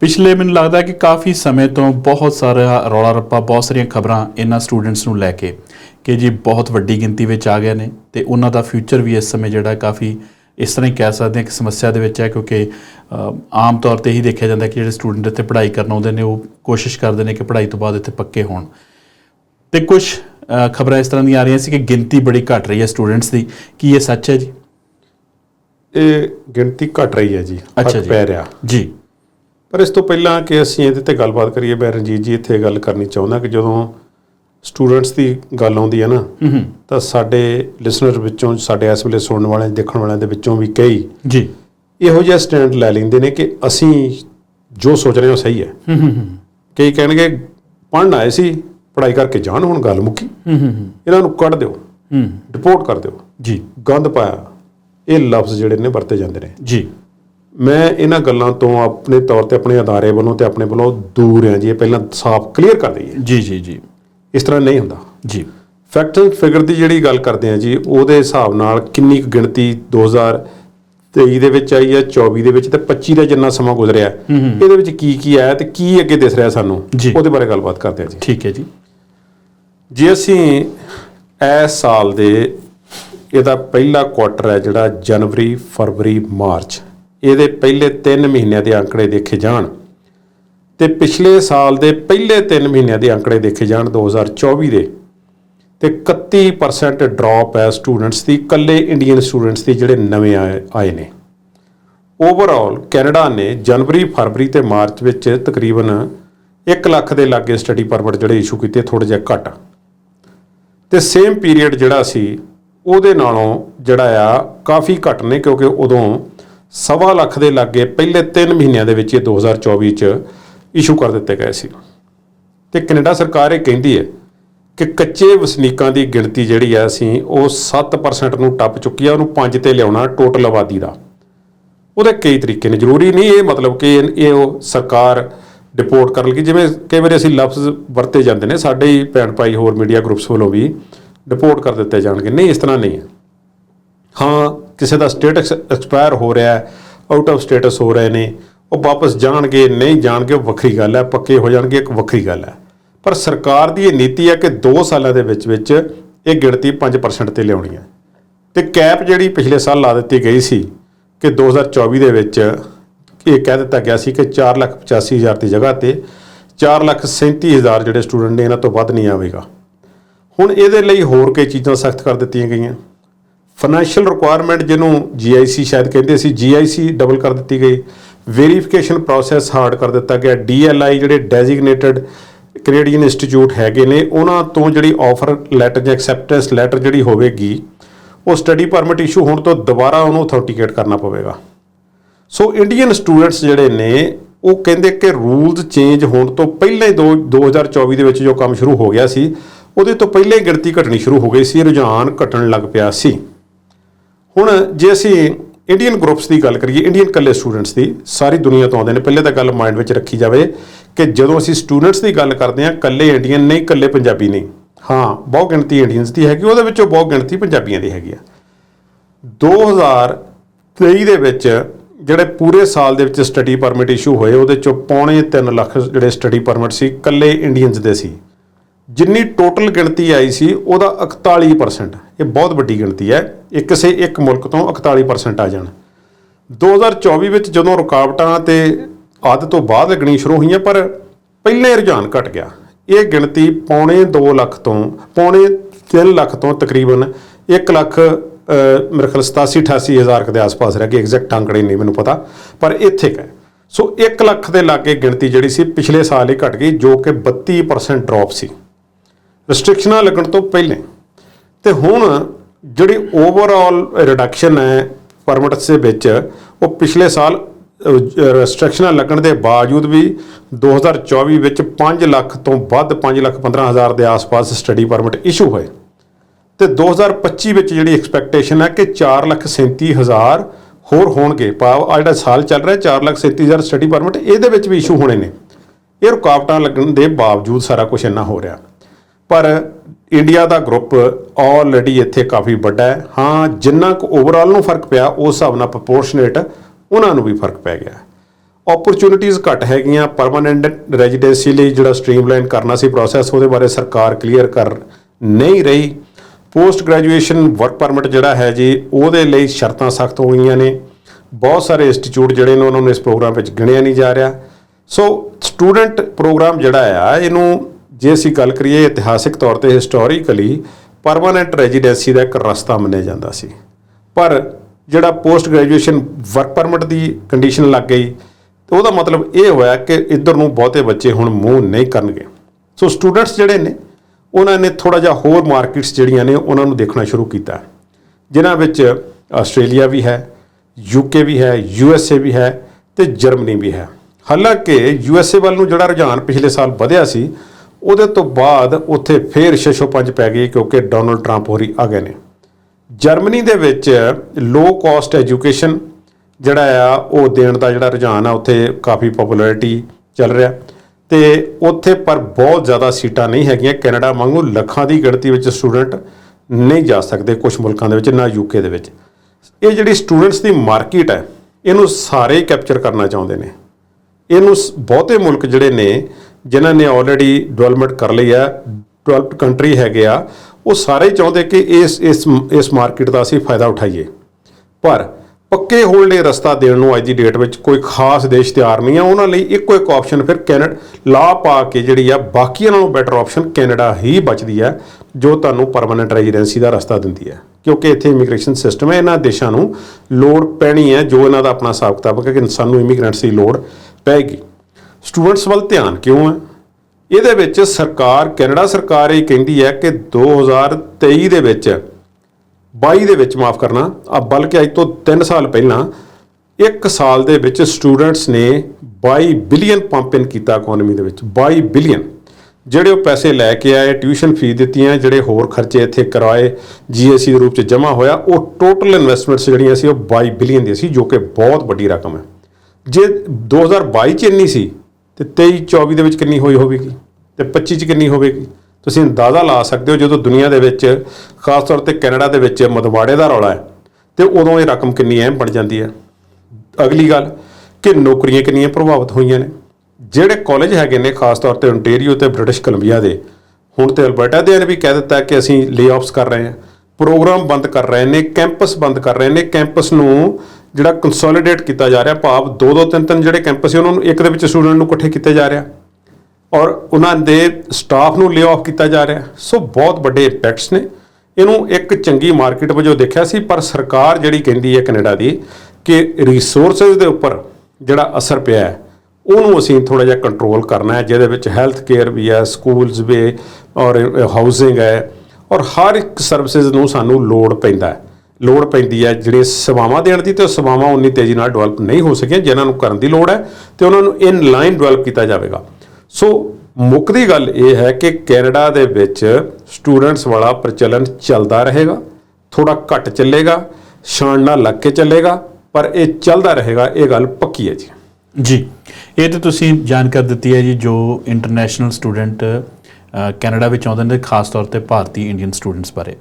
ਪਿਛਲੇ ਮੈਨੂੰ ਲੱਗਦਾ ਕਿ ਕਾਫੀ ਸਮੇਂ ਤੋਂ ਬਹੁਤ ਸਾਰਾ ਰੌਲਾ ਰੱਪਾ ਬਹੁਤ ਸਾਰੀਆਂ ਖਬਰਾਂ ਇਹਨਾਂ ਸਟੂਡੈਂਟਸ ਨੂੰ ਲੈ ਕੇ ਕਿ ਜੀ ਬਹੁਤ ਵੱਡੀ ਗਿਣਤੀ ਵਿੱਚ ਆ ਗਏ ਨੇ ਤੇ ਉਹਨਾਂ ਦਾ ਫਿਊਚਰ ਵੀ ਇਸ ਸਮੇਂ ਜਿਹੜਾ ਕਾਫੀ ਇਸ ਤਰ੍ਹਾਂ ਹੀ ਕਹਿ ਸਕਦੇ ਹਾਂ ਕਿ ਸਮੱਸਿਆ ਦੇ ਵਿੱਚ ਹੈ ਕਿਉਂਕਿ ਆਮ ਤੌਰ ਤੇ ਹੀ ਦੇਖਿਆ ਜਾਂਦਾ ਕਿ ਜਿਹੜੇ ਸਟੂਡੈਂਟ ਇੱਥੇ ਪੜ੍ਹਾਈ ਕਰਨ ਆਉਂਦੇ ਨੇ ਉਹ ਕੋਸ਼ਿਸ਼ ਕਰਦੇ ਨੇ ਕਿ ਪੜ੍ਹਾਈ ਤੋਂ ਬਾਅਦ ਇੱਥੇ ਪੱਕੇ ਹੋਣ। ਤੇ ਕੁਝ ਖਬਰਾਂ ਇਸ ਤਰ੍ਹਾਂ ਦੀਆਂ ਆ ਰਹੀਆਂ ਸੀ ਕਿ ਗਿਣਤੀ ਬੜੀ ਘਟ ਰਹੀ ਹੈ ਸਟੂਡੈਂਟਸ ਦੀ। ਕੀ ਇਹ ਸੱਚ ਹੈ ਜੀ? ਇਹ ਗਿਣਤੀ ਘਟ ਰਹੀ ਹੈ ਜੀ ਅੱਛਾ ਜੀ। ਪੈ ਰਿਹਾ। ਜੀ। ਪਰ ਇਸ ਤੋਂ ਪਹਿਲਾਂ ਕਿ ਅਸੀਂ ਇਹਦੇ ਤੇ ਗੱਲਬਾਤ ਕਰੀਏ ਮੈਂ ਰਣਜੀਤ ਜੀ ਇੱਥੇ ਗੱਲ ਕਰਨੀ ਚਾਹੁੰਦਾ ਕਿ ਜਦੋਂ ਸਟੂਡੈਂਟਸ ਦੀ ਗੱਲ ਆਉਂਦੀ ਹੈ ਨਾ ਤਾਂ ਸਾਡੇ ਲਿਸਨਰ ਵਿੱਚੋਂ ਸਾਡੇ ਇਸ ਵੇਲੇ ਸੁਣਨ ਵਾਲੇ ਦੇਖਣ ਵਾਲਿਆਂ ਦੇ ਵਿੱਚੋਂ ਵੀ ਕਈ ਜੀ। ਇਹੋ ਜਿਹਾ ਸਟੈਂਡ ਲੈ ਲੈਂਦੇ ਨੇ ਕਿ ਅਸੀਂ ਜੋ ਸੋਚ ਰਹੇ ਹਾਂ ਉਹ ਸਹੀ ਹੈ। ਕਈ ਕਹਿਣਗੇ ਪੜ੍ਹਨ ਆਏ ਸੀ ਪੜ੍ਹਾਈ ਕਰਕੇ ਜਾਣ ਹੁਣ ਗੱਲ ਮੁੱਕੀ। ਇਹਨਾਂ ਨੂੰ ਕੱਢ ਦਿਓ ਹੂੰ। ਰਿਪੋਰਟ ਕਰ ਦਿਓ। ਜੀ। ਗੰਦ ਪਾਇਆ। ਇਹ ਲਫ਼ਜ਼ ਜਿਹੜੇ ਨੇ ਵਰਤੇ ਜਾਂਦੇ ਨੇ। ਜੀ। ਮੈਂ ਇਹਨਾਂ ਗੱਲਾਂ ਤੋਂ ਆਪਣੇ ਤੌਰ ਤੇ ਆਪਣੇ ਅਦਾਰੇ ਵੱਲੋਂ ਤੇ ਆਪਣੇ ਵੱਲੋਂ ਦੂਰ ਹਾਂ ਜੀ। ਇਹ ਪਹਿਲਾਂ ਸਾਫ਼ ਕਲੀਅਰ ਕਰ ਦਈਏ। ਜੀ ਜੀ ਜੀ। ਇਸ ਤਰ੍ਹਾਂ ਨਹੀਂ ਹੁੰਦਾ। ਜੀ। ਫੈਕਟ ਫਿਗਰ ਦੀ ਜਿਹੜੀ ਗੱਲ ਕਰਦੇ ਆ ਜੀ ਉਹਦੇ ਹਿਸਾਬ ਨਾਲ ਕਿੰਨੀ ਕੁ ਗਿਣਤੀ 2023 ਦੇ ਵਿੱਚ ਆਈ ਹੈ 24 ਦੇ ਵਿੱਚ ਤੇ 25 ਦਾ ਜਿੰਨਾ ਸਮਾਂ ਗੁਜ਼ਰਿਆ ਇਹਦੇ ਵਿੱਚ ਕੀ ਕੀ ਆਇਆ ਤੇ ਕੀ ਅੱਗੇ ਦਿਸ ਰਿਹਾ ਸਾਨੂੰ। ਉਹਦੇ ਬਾਰੇ ਗੱਲਬਾਤ ਕਰਦੇ ਆ ਜੀ। ਠੀਕ ਹੈ ਜੀ। ਜੇ ਅਸੀਂ ਇਸ ਸਾਲ ਦੇ ਇਹਦਾ ਪਹਿਲਾ ਕੁਆਟਰ ਹੈ ਜਿਹੜਾ ਜਨਵਰੀ ਫਰਵਰੀ ਮਾਰਚ। ਇਹਦੇ ਪਹਿਲੇ 3 ਮਹੀਨਿਆਂ ਦੇ ਅੰਕੜੇ ਦੇਖੇ ਜਾਣ। ਤੇ ਪਿਛਲੇ ਸਾਲ ਦੇ ਪਹਿਲੇ 3 ਮਹੀਨਿਆਂ ਦੇ ਅੰਕੜੇ ਦੇਖੇ ਜਾਣ 2024 ਦੇ। ਤੇ 31% ਡ੍ਰੌਪ ਹੈ ਸਟੂਡੈਂਟਸ ਦੀ, ਇਕੱਲੇ ਇੰਡੀਅਨ ਸਟੂਡੈਂਟਸ ਦੀ ਜਿਹੜੇ ਨਵੇਂ ਆਏ ਆਏ ਨੇ। ਓਵਰਆਲ ਕੈਨੇਡਾ ਨੇ ਜਨਵਰੀ, ਫਰਵਰੀ ਤੇ ਮਾਰਚ ਵਿੱਚ ਤਕਰੀਬਨ 1 ਲੱਖ ਦੇ ਲਾਗੇ ਸਟੱਡੀ ਪਰਮਿਟ ਜਿਹੜੇ ਇਸ਼ੂ ਕੀਤੇ ਥੋੜੇ ਜਿਹਾ ਘੱਟ। ਤੇ ਸੇਮ ਪੀਰੀਅਡ ਜਿਹੜਾ ਸੀ, ਉਹਦੇ ਨਾਲੋਂ ਜਿਹੜਾ ਆ ਕਾਫੀ ਘੱਟ ਨੇ ਕਿਉਂਕਿ ਉਦੋਂ ਸਵਾ ਲੱਖ ਦੇ ਲਾਗੇ ਪਹਿਲੇ 3 ਮਹੀਨਿਆਂ ਦੇ ਵਿੱਚ ਇਹ 2024 ਚ ਇਸ਼ੂ ਕਰ ਦਿੱਤੇ ਗਏ ਸੀ। ਤੇ ਕੈਨੇਡਾ ਸਰਕਾਰ ਇਹ ਕਹਿੰਦੀ ਹੈ ਕਿ ਕੱਚੇ ਵਸਨੀਕਾਂ ਦੀ ਗਿਣਤੀ ਜਿਹੜੀ ਆ ਅਸੀਂ ਉਹ 7% ਨੂੰ ਟੱਪ ਚੁੱਕੀ ਆ, ਉਹਨੂੰ 5 ਤੇ ਲਿਆਉਣਾ ਟੋਟਲ ਆਬਾਦੀ ਦਾ। ਉਹਦੇ ਕਈ ਤਰੀਕੇ ਨੇ, ਜ਼ਰੂਰੀ ਨਹੀਂ ਇਹ ਮਤਲਬ ਕਿ ਇਹ ਉਹ ਸਰਕਾਰ ਡਿਪੋਰਟ ਕਰਨ ਲੱਗੀ। ਜਿਵੇਂ ਕਈ ਵਾਰੀ ਅਸੀਂ ਲਫ਼ਜ਼ ਵਰਤੇ ਜਾਂਦੇ ਨੇ, ਸਾਡੇ ਹੀ ਭੈਣ ਭਾਈ ਹੋਰ ਮੀਡੀਆ ਗਰੁੱਪਸ ਵੱਲੋਂ ਵੀ ਡਿਪੋਰਟ ਕਰ ਦਿੱਤੇ ਜਾਣਗੇ। ਨਹੀਂ, ਇਸ ਤਰ੍ਹਾਂ ਨਹੀਂ ਹੈ। ਹਾਂ ਕਿਸੇ ਦਾ ਸਟੇਟਸ ਐਕਸਪਾਇਰ ਹੋ ਰਿਹਾ ਹੈ ਆਊਟ ਆਫ ਸਟੇਟਸ ਹੋ ਰਹੇ ਨੇ, ਉਹ ਵਾਪਸ ਜਾਣਗੇ, ਨਹੀਂ ਜਾਣਗੇ, ਉਹ ਵੱਖਰੀ ਗੱਲ ਹੈ, ਪੱਕੇ ਹੋ ਜਾਣਗੇ, ਇੱਕ ਵੱਖਰੀ ਗੱਲ ਹੈ। ਪਰ ਸਰਕਾਰ ਦੀ ਇਹ ਨੀਤੀ ਹੈ ਕਿ 2 ਸਾਲਾਂ ਦੇ ਵਿੱਚ ਵਿੱਚ ਇਹ ਗਿਣਤੀ 5% ਤੇ ਲਿਆਉਣੀ ਹੈ। ਤੇ ਕੈਪ ਜਿਹੜੀ ਪਿਛਲੇ ਸਾਲ ਲਾ ਦਿੱਤੀ ਗਈ ਸੀ ਕਿ 2024 ਦੇ ਵਿੱਚ ਇਹ ਕਹਿ ਦਿੱਤਾ ਗਿਆ ਸੀ ਕਿ 485000 ਦੀ ਜਗ੍ਹਾ ਤੇ 437000 ਜਿਹੜੇ ਸਟੂਡੈਂਟ ਨੇ, ਇਹਨਾਂ ਤੋਂ ਵੱਧ ਨਹੀਂ ਆਵੇਗਾ। ਹੁਣ ਇਹਦੇ ਲਈ ਹੋਰ ਕਈ ਚੀਜ਼ਾਂ ਸਖਤ ਕਰ ਦਿੱਤੀਆਂ ਗਈਆਂ। ਫਾਈਨੈਂਸ਼ੀਅਲ ਰਿਕੁਆਇਰਮੈਂਟ ਜਿਹਨੂੰ GIC ਸ਼ਾਇਦ ਕਹਿੰਦੇ ਸੀ GIC ਡਬਲ ਕਰ ਦਿੱਤੀ ਗਈ। ਵੈਰੀਫਿਕੇਸ਼ਨ ਪ੍ਰੋਸੈਸ ਹਾਰਡ ਕਰ ਦਿੱਤਾ ਗਿਆ। DLI ਜਿਹੜੇ ਡੈਜ਼ਿਗਨੇਟਿਡ ਕੈਨੇਡੀਅਨ ਇੰਸਟੀਚਿਊਟ ਹੈਗੇ ਨੇ, ਉਹਨਾਂ ਤੋਂ ਜਿਹੜੀ ਆਫਰ ਲੈਟਰ ਜਾਂ ਐਕਸੈਪਟੈਂਸ ਲੈਟਰ ਜਿਹੜੀ ਹੋਵੇਗੀ, ਉਹ ਸਟੱਡੀ ਪਰਮਿਟ ਇਸ਼ੂ ਹੋਣ ਤੋਂ ਦੁਬਾਰਾ ਉਹਨੂੰ ਅਥੈਂਟੀਕੇਟ ਕਰਨਾ ਪਵੇਗਾ। ਸੋ ਇੰਡੀਅਨ ਸਟੂਡੈਂਟਸ ਜਿਹੜੇ ਨੇ, ਉਹ ਕਹਿੰਦੇ ਕਿ ਰੂਲਸ ਚੇਂਜ ਹੋਣ ਤੋਂ ਪਹਿਲਾਂ ਹੀ ਦੋ- 2024 ਦੇ ਵਿੱਚ ਜੋ ਕੰਮ ਸ਼ੁਰੂ ਹੋ ਗਿਆ ਸੀ, ਉਹਦੇ ਤੋਂ ਪਹਿਲਾਂ ਹੀ ਗਿਣਤੀ ਘਟਣੀ ਸ਼ੁਰੂ ਹੋ ਗਈ ਸੀ, ਰੁਝਾਨ ਘਟਣ ਲੱਗ ਪਿਆ ਸੀ। ਹੁਣ ਜੇ ਅਸੀਂ ਇੰਡੀਅਨ ਗਰੁੱਪਸ ਦੀ ਗੱਲ ਕਰੀਏ ਇੰਡੀਅਨ ਕੱਲੇ ਸਟੂਡੈਂਟਸ ਦੀ, ਸਾਰੀ ਦੁਨੀਆ ਤੋਂ ਆਉਂਦੇ ਨੇ, ਪਹਿਲੇ ਤਾਂ ਗੱਲ ਮਾਈਂਡ ਵਿੱਚ ਰੱਖੀ ਜਾਵੇ ਕਿ ਜਦੋਂ ਅਸੀਂ ਸਟੂਡੈਂਟਸ ਦੀ ਗੱਲ ਕਰਦੇ ਹਾਂ ਕੱਲੇ ਇੰਡੀਅਨ ਨਹੀਂ ਕੱਲੇ ਪੰਜਾਬੀ ਨਹੀਂ। ਹਾਂ, ਬਹੁਤ ਗਿਣਤੀ ਇੰਡੀਅਨਸ ਦੀ ਹੈਗੀ, ਉਹਦੇ ਵਿੱਚੋਂ ਬਹੁਤ ਗਿਣਤੀ ਪੰਜਾਬੀਆਂ ਦੀ ਹੈਗੀ ਆ। 2023 ਦੇ ਵਿੱਚ ਜਿਹੜੇ ਪੂਰੇ ਸਾਲ ਦੇ ਵਿੱਚ ਸਟੱਡੀ ਪਰਮਿਟ ਇਸ਼ੂ ਹੋਏ, ਉਹਦੇ ਚੋਂ ਪੌਣੇ 3 ਲੱਖ ਜਿਹੜੇ ਸਟੱਡੀ ਪਰਮਿਟ ਸੀ ਕੱਲੇ ਇੰਡੀਅਨਸ ਦੇ ਸੀ। ਜਿੰਨੀ ਟੋਟਲ ਗਿਣਤੀ ਆਈ ਸੀ, ਉਹਦਾ 41% ਇਹ ਬਹੁਤ ਵੱਡੀ ਗਿਣਤੀ ਹੈ। ਇਹ ਕਿਸੇ ਇੱਕ ਮੁਲਕ ਤੋਂ 41% ਆ ਜਾਣ। 2024 ਵਿੱਚ ਜਦੋਂ ਰੁਕਾਵਟਾਂ ਤੇ ਅੱਧ ਤੋਂ ਬਾਅਦ ਲੱਗਣੀ ਸ਼ੁਰੂ ਹੋਈਆਂ, ਪਰ ਪਹਿਲੇ ਰੁਝਾਨ ਘਟ ਗਿਆ। ਇਹ ਗਿਣਤੀ ਪੌਣੇ 2 ਲੱਖ ਤੋਂ, ਪੌਣੇ 3 ਲੱਖ ਤੋਂ ਤਕਰੀਬਨ 1 ਲੱਖ ਮੇਰੇ ਖਿਆਲ 87 88 ਹਜ਼ਾਰ ਦੇ ਆਸ-ਪਾਸ ਰਹਿ ਗਏ ਐਗਜ਼ੈਕਟ ਅੰਕੜੇ ਨਹੀਂ ਮੈਨੂੰ ਪਤਾ, ਪਰ ਇੱਥੇ ਕੁ ਸੋ 1 ਲੱਖ ਦੇ ਲਾਗੇ ਗਿਣਤੀ ਜਿਹੜੀ ਸੀ, ਪਿਛਲੇ ਸਾਲ ਹੀ ਘਟ ਗਈ, ਜੋ ਕਿ 32% ਡ੍ਰੌਪ ਸੀ। ਰੈਸਟ੍ਰਿਕਸ਼ਨਾਂ ਲੱਗਣ ਤੋਂ ਪਹਿਲੇ। ਤੇ ਹੁਣ ਜਿਹੜੀ ਓਵਰਆਲ ਰਿਡਕਸ਼ਨ ਹੈ ਪਰਮਿਟਸ ਦੇ ਵਿੱਚ, ਉਹ ਪਿਛਲੇ ਸਾਲ ਰੈਸਟ੍ਰਿਕਸ਼ਨਾਂ ਲੱਗਣ ਦੇ ਬਾਵਜੂਦ ਵੀ 2024 ਵਿੱਚ 5 ਲੱਖ ਤੋਂ ਵੱਧ 5 ਲੱਖ 15 ਹਜ਼ਾਰ ਦੇ ਆਸ-ਪਾਸ ਸਟੱਡੀ ਪਰਮਿਟ ਇਸ਼ੂ ਹੋਏ। ਤੇ 2025 ਵਿੱਚ ਜਿਹੜੀ ਐਕਸਪੈਕਟੇਸ਼ਨ ਹੈ ਕਿ 4 ਲੱਖ 37 ਹਜ਼ਾਰ ਹੋਰ ਹੋਣਗੇ। ਭਾਵ ਆ ਜਿਹੜਾ ਸਾਲ ਚੱਲ ਰਿਹਾ 4 ਲੱਖ 37 ਹਜ਼ਾਰ ਸਟੱਡੀ ਪਰਮਿਟ ਇਹਦੇ ਵਿੱਚ ਵੀ ਇਸ਼ੂ ਹੋਣੇ ਨੇ। ਇਹ ਰੁਕਾਵਟਾਂ ਲੱਗਣ ਦੇ ਬਾਵਜੂਦ ਸਾਰਾ ਕੁਝ ਇੰਨਾ ਹੋ ਰਿਹਾ। ਪਰ ਇੰਡੀਆ ਦਾ ਗਰੁੱਪ ਆਲਰੇਡੀ ਇੱਥੇ ਕਾਫੀ ਵੱਡਾ ਹੈ। ਹਾਂ, ਜਿੰਨਾ ਕੁ ਓਵਰਆਲ ਨੂੰ ਫ਼ਰਕ ਪਿਆ, ਉਸ ਹਿਸਾਬ ਨਾਲ ਪ੍ਰੋਪੋਰਸ਼ਨੇਟ ਉਹਨਾਂ ਨੂੰ ਵੀ ਫ਼ਰਕ ਪੈ ਗਿਆ। ਓਪਰਚ्युनिटीज ਘੱਟ ਹੈਗੀਆਂ ਪਰਮਨੈਂਟ ਰੈਜ਼ੀਡੈਂਸੀ ਲਈ ਜਿਹੜਾ ਸਟ੍ਰੀਮਲਾਈਨ ਕਰਨਾ ਸੀ ਪ੍ਰੋਸੈਸ ਉਹਦੇ ਬਾਰੇ ਸਰਕਾਰ ਕਲੀਅਰ ਕਰ ਨਹੀਂ ਰਹੀ। ਪੋਸਟ ਗ੍ਰੈਜੂਏਸ਼ਨ ਵਰਕ ਪਰਮਿਟ ਜਿਹੜਾ ਹੈ ਜੀ, ਉਹਦੇ ਲਈ ਸ਼ਰਤਾਂ ਸਖਤ ਹੋ ਗਈਆਂ ਨੇ। ਬਹੁਤ ਸਾਰੇ ਇੰਸਟੀਚਿਊਟ ਜਿਹੜੇ ਨੇ, ਉਹਨਾਂ ਨੂੰ ਇਸ ਪ੍ਰੋਗਰਾਮ ਵਿੱਚ ਗਿਣਿਆ ਨਹੀਂ ਜਾ ਰਿਹਾ। ਸੋ ਸਟੂਡੈਂਟ ਪ੍ਰੋਗਰਾਮ ਜਿਹੜਾ ਆ, ਇਹਨੂੰ ਜੇ ਅਸੀਂ ਗੱਲ ਕਰੀਏ ਇਤਿਹਾਸਿਕ ਤੌਰ ਤੇ ਹਿਸਟੋਰੀਕਲੀ ਪਰਮਾਨੈਂਟ ਰੈਜ਼ੀਡੈਂਸੀ ਦਾ ਇੱਕ ਰਸਤਾ ਮੰਨਿਆ ਜਾਂਦਾ ਸੀ। ਪਰ ਜਿਹੜਾ ਪੋਸਟ ਗ੍ਰੈਜੂਏਸ਼ਨ ਵਰਕ ਪਰਮਿਟ ਦੀ ਕੰਡੀਸ਼ਨ ਲੱਗ ਗਈ, ਤੇ ਉਹਦਾ ਮਤਲਬ ਇਹ ਹੋਇਆ ਕਿ ਇੱਧਰ ਨੂੰ ਬਹੁਤੇ ਬੱਚੇ ਹੁਣ ਮੂਵ ਨਹੀਂ ਕਰਨਗੇ। ਸੋ ਸਟੂਡੈਂਟਸ ਜਿਹੜੇ ਨੇ, ਉਹਨਾਂ ਨੇ ਥੋੜਾ ਜਿਹਾ ਹੋਰ ਮਾਰਕੀਟਸ ਜਿਹੜੀਆਂ ਨੇ, ਉਹਨਾਂ ਨੂੰ ਦੇਖਣਾ ਸ਼ੁਰੂ ਕੀਤਾ। ਜਿਨ੍ਹਾਂ ਵਿੱਚ ਆਸਟ੍ਰੇਲੀਆ ਵੀ ਹੈ ਯੂਕੇ ਵੀ ਹੈ ਯੂਐਸਏ ਵੀ ਹੈ ਤੇ ਜਰਮਨੀ ਵੀ ਹੈ। ਹਾਲਾਂਕਿ ਯੂਐਸਏ ਵੱਲ ਨੂੰ ਜਿਹੜਾ ਰੁਝਾਨ ਪਿਛਲੇ ਸਾਲ ਵਧਿਆ ਸੀ ਉਹਦੇ ਤੋਂ ਬਾਅਦ ਉੱਥੇ ਫੇਰ ਛੇ ਪੰਜ ਪੈ ਗਈ ਕਿਉਂਕਿ ਡੋਨਲਡ ਟਰੰਪ ਹੋਰੀ ਆ ਗਏ ਨੇ। ਜਰਮਨੀ ਦੇ ਵਿੱਚ ਲੋ ਕਾਸਟ ਐਜੂਕੇਸ਼ਨ ਜਿਹੜਾ ਆ, ਉਹ ਦੇਣ ਦਾ ਜਿਹੜਾ ਰੁਝਾਨ ਆ, ਉੱਥੇ ਕਾਫੀ ਪਪੂਲੈਰਿਟੀ ਚੱਲ ਰਿਹਾ। ਤੇ ਉੱਥੇ ਪਰ ਬਹੁਤ ਜ਼ਿਆਦਾ ਸੀਟਾਂ ਨਹੀਂ ਹੈਗੀਆਂ। ਕੈਨੇਡਾ ਵਾਂਗੂ ਲੱਖਾਂ ਦੀ ਗਿਣਤੀ ਵਿੱਚ ਸਟੂਡੈਂਟ ਨਹੀਂ ਜਾ ਸਕਦੇ ਕੁਝ ਮੁਲਕਾਂ ਦੇ ਵਿੱਚ, ਨਾ ਯੂਕੇ ਦੇ ਵਿੱਚ। ਇਹ ਜਿਹੜੀ ਸਟੂਡੈਂਟਸ ਦੀ ਮਾਰਕੀਟ ਹੈ, ਇਹਨੂੰ ਸਾਰੇ ਕੈਪਚਰ ਕਰਨਾ ਚਾਹੁੰਦੇ ਨੇ। ਇਹਨੂੰ ਸ- ਬਹੁਤੇ ਮੁਲਕ ਜਿਹੜੇ ਨੇ ਜਿਨ੍ਹਾਂ ਨੇ ਆਲਰੇਡੀ ਡਿਵੈਲਪਮੈਂਟ ਕਰ ਲਈ ਆ ਡਿਵੈਲਪਡ ਕੰਟਰੀ ਹੈਗੇ ਆ, ਉਹ ਸਾਰੇ ਚਾਹੁੰਦੇ ਕਿ ਇਸ ਇਸ ਇਸ ਮਾਰਕੀਟ ਦਾ ਅਸੀਂ ਫਾਇਦਾ ਉਠਾਈਏ। ਪਰ ਪੱਕੇ ਹੋਣ ਲਈ ਰਸਤਾ ਦੇਣ ਨੂੰ ਅੱਜ ਦੀ ਡੇਟ ਵਿੱਚ ਕੋਈ ਖਾਸ ਦੇਸ਼ ਤਿਆਰ ਨਹੀਂ ਆ, ਉਹਨਾਂ ਲਈ ਇੱਕੋ ਇੱਕ ਆਪਸ਼ਨ ਫਿਰ ਕੈਨੇਡਾ ਲਾ ਪਾ ਕੇ ਜਿਹੜੀ ਆ, ਬਾਕੀਆਂ ਨਾਲੋਂ ਬੈਟਰ ਆਪਸ਼ਨ ਕੈਨੇਡਾ ਹੀ ਬਚਦੀ ਹੈ, ਜੋ ਤੁਹਾਨੂੰ ਪਰਮਨੈਂਟ ਰੈਜ਼ੀਡੈਂਸੀ ਦਾ ਰਸਤਾ ਦਿੰਦੀ ਹੈ। ਕਿਉਂਕਿ ਇੱਥੇ ਇਮੀਗ੍ਰੇਸ਼ਨ ਸਿਸਟਮ ਹੈ, ਇਹਨਾਂ ਦੇਸ਼ਾਂ ਨੂੰ ਲੋੜ ਪੈਣੀ ਹੈ, ਜੋ ਇਹਨਾਂ ਦਾ ਆਪਣਾ ਹਿਸਾਬ ਕਿਤਾਬ ਹੈ ਕਿ ਸਾਨੂੰ ਇਮੀਗ੍ਰੈਂਟਸ ਦੀ ਲੋੜ ਪੈਗੀ। ਸਟੂਡੈਂਟਸ ਵੱਲ ਧਿਆਨ ਕਿਉਂ ਹੈ? ਇਹਦੇ ਵਿੱਚ ਸਰਕਾਰ, ਕੈਨੇਡਾ ਸਰਕਾਰ ਇਹ ਕਹਿੰਦੀ ਹੈ ਕਿ 2023 ਦੇ ਵਿੱਚ 22 ਦੇ ਵਿੱਚ ਮਾਫ ਕਰਨਾ ਆ ਬਲਕਿ ਅੱਜ ਤੋਂ 3 ਸਾਲ ਪਹਿਲਾਂ, ਇੱਕ ਸਾਲ ਦੇ ਵਿੱਚ ਸਟੂਡੈਂਟਸ ਨੇ 22 ਬਿਲੀਅਨ ਪੰਪ ਇਨ ਕੀਤਾ ਇਕਨੋਮੀ ਦੇ ਵਿੱਚ 22 ਬਿਲੀਅਨ। ਜਿਹੜੇ ਉਹ ਪੈਸੇ ਲੈ ਕੇ ਆਏ, ਟਿਊਸ਼ਨ ਫੀਸ ਦਿੱਤੀਆਂ, ਜਿਹੜੇ ਹੋਰ ਖਰਚੇ ਇੱਥੇ ਕਰਾਏ ਜੀਐਸਸੀ ਦੇ ਰੂਪ ਚ ਜਮ੍ਹਾਂ ਹੋਇਆ, ਉਹ ਟੋਟਲ ਇਨਵੈਸਟਮੈਂਟਸ ਜਿਹੜੀਆਂ ਸੀ ਉਹ 22 ਬਿਲੀਅਨ ਦੀ ਸੀ, ਜੋ ਕਿ ਬਹੁਤ ਵੱਡੀ ਰਕਮ ਹੈ। ਜੇ 2022 ਚ ਇੰਨੀ ਸੀ ਤੇ 23 24 ਦੇ ਵਿੱਚ ਕਿੰਨੀ ਹੋਈ ਹੋਵੇਗੀ? ਤੇ 25 ਚ ਕਿੰਨੀ ਹੋਵੇਗੀ? ਤੁਸੀਂ ਅੰਦਾਜ਼ਾ ਲਾ ਸਕਦੇ ਹੋ ਜਦੋਂ ਦੁਨੀਆ ਦੇ ਵਿੱਚ, ਖਾਸ ਤੌਰ ਤੇ ਕੈਨੇਡਾ ਦੇ ਵਿੱਚ ਮਦਵਾੜੇ ਦਾ ਰੌਲਾ ਹੈ, ਤੇ ਉਦੋਂ ਇਹ ਰਕਮ ਕਿੰਨੀ ਅਹਿਮ ਬਣ ਜਾਂਦੀ ਹੈ? ਅਗਲੀ ਗੱਲ, ਕਿ ਨੌਕਰੀਆਂ ਕਿੰਨੀਆਂ ਪ੍ਰਭਾਵਿਤ ਹੋਈਆਂ ਨੇ? ਜਿਹੜੇ ਕਾਲਜ ਹੈਗੇ ਨੇ, ਖਾਸ ਤੌਰ ਤੇ ontario ਤੇ ਬ੍ਰਿਟਿਸ਼ ਕੋਲੰਬੀਆ ਦੇ, ਹੁਣ ਤੇ ਅਲਬਰਟਾ ਦੇ ਨੇ ਵੀ ਕਹਿ ਦਿੱਤਾ ਕਿ ਅਸੀਂ ਲੇ-ਆਫਸ ਕਰ ਰਹੇ ਹਾਂ, ਪ੍ਰੋਗਰਾਮ ਬੰਦ ਕਰ ਰਹੇ ਨੇ, ਕੈਂਪਸ ਬੰਦ ਕਰ ਰਹੇ ਨੇ, ਕੈਂਪਸ ਨੂੰ ਜਿਹੜਾ ਕੰਸੋਲੀਡੇਟ ਕੀਤਾ ਜਾ ਰਿਹਾ, ਭਾਵ ਦੋ ਦੋ ਤਿੰਨ ਤਿੰਨ ਜਿਹੜੇ ਕੈਂਪਸ ਸੀ, ਉਹਨਾਂ ਨੂੰ ਇੱਕ ਦੇ ਵਿੱਚ ਸਟੂਡੈਂਟ ਨੂੰ ਇਕੱਠੇ ਕੀਤੇ ਜਾ ਰਿਹਾ। ਔਰ ਉਹਨਾਂ ਦੇ ਸਟਾਫ ਨੂੰ ਲੇ ਆਫ ਕੀਤਾ ਜਾ ਰਿਹਾ। ਸੋ ਬਹੁਤ ਵੱਡੇ ਇੰਪੈਕਟਸ ਨੇ। ਇਹਨੂੰ ਇੱਕ ਚੰਗੀ ਮਾਰਕੀਟ ਵਜੋਂ ਦੇਖਿਆ ਸੀ, ਪਰ ਸਰਕਾਰ ਜਿਹੜੀ ਕਹਿੰਦੀ ਹੈ ਕੈਨੇਡਾ ਦੀ ਕਿ ਰਿਸੋਰਸਸ ਦੇ ਉੱਪਰ ਜਿਹੜਾ ਅਸਰ ਪਿਆ ਹੈ, ਉਹਨੂੰ ਅਸੀਂ ਥੋੜਾ ਜਿਹਾ ਕੰਟਰੋਲ ਕਰਨਾ ਹੈ, ਜਿਹਦੇ ਵਿੱਚ ਹੈਲਥ ਕੇਅਰ ਵੀ ਹੈ ਸਕੂਲਸ ਵੀ, ਔਰ ਹਾਊਸਿੰਗ ਹੈ, ਔਰ ਹਰ ਇੱਕ ਸਰਵਿਸਿਜ਼ ਨੂੰ ਸਾਨੂੰ ਲੋੜ ਪੈਂਦਾ ਹੈ। ਲੋੜ ਪੈਂਦੀ ਹੈ। ਜਿਹੜੇ ਸੇਵਾਵਾਂ ਦੇਣ ਦੀ ਤੇ ਉਹ ਸੇਵਾਵਾਂ ਉਨੀ ਤੇਜ਼ੀ ਨਾਲ ਡਿਵੈਲਪ ਨਹੀਂ ਹੋ ਸਕੀਆਂ, ਜਿਨ੍ਹਾਂ ਨੂੰ ਕਰਨ ਦੀ ਲੋੜ ਹੈ ਤੇ ਉਹਨਾਂ ਨੂੰ ਇਨ ਲਾਈਨ ਡਿਵੈਲਪ ਕੀਤਾ ਜਾਵੇਗਾ। ਸੋ ਮੁੱਕਦੀ ਗੱਲ ਇਹ ਹੈ ਕਿ ਕੈਨੇਡਾ ਦੇ ਵਿੱਚ ਸਟੂਡੈਂਟਸ ਵਾਲਾ ਪ੍ਰਚਲਨ ਚੱਲਦਾ ਰਹੇਗਾ ਥੋੜਾ ਘੱਟ ਚੱਲੇਗਾ ਸ਼ਾਨ ਨਾਲ ਲੱਗ ਕੇ ਚੱਲੇਗਾ, ਪਰ ਇਹ ਚੱਲਦਾ ਰਹੇਗਾ, ਇਹ ਗੱਲ ਪੱਕੀ ਹੈ ਜੀ। ਜੀ, ਇਹ ਤੇ ਤੁਸੀਂ ਜਾਣਕਾਰੀ ਦਿੱਤੀ ਹੈ ਜੀ, ਜੋ ਇੰਟਰਨੈਸ਼ਨਲ ਸਟੂਡੈਂਟ ਕੈਨੇਡਾ ਵਿੱਚ ਆਉਂਦੇ ਨੇ, ਖਾਸ ਤੌਰ ਤੇ ਭਾਰਤੀ ਇੰਡੀਅਨ ਸਟੂਡੈਂਟਸ ਬਾਰੇ।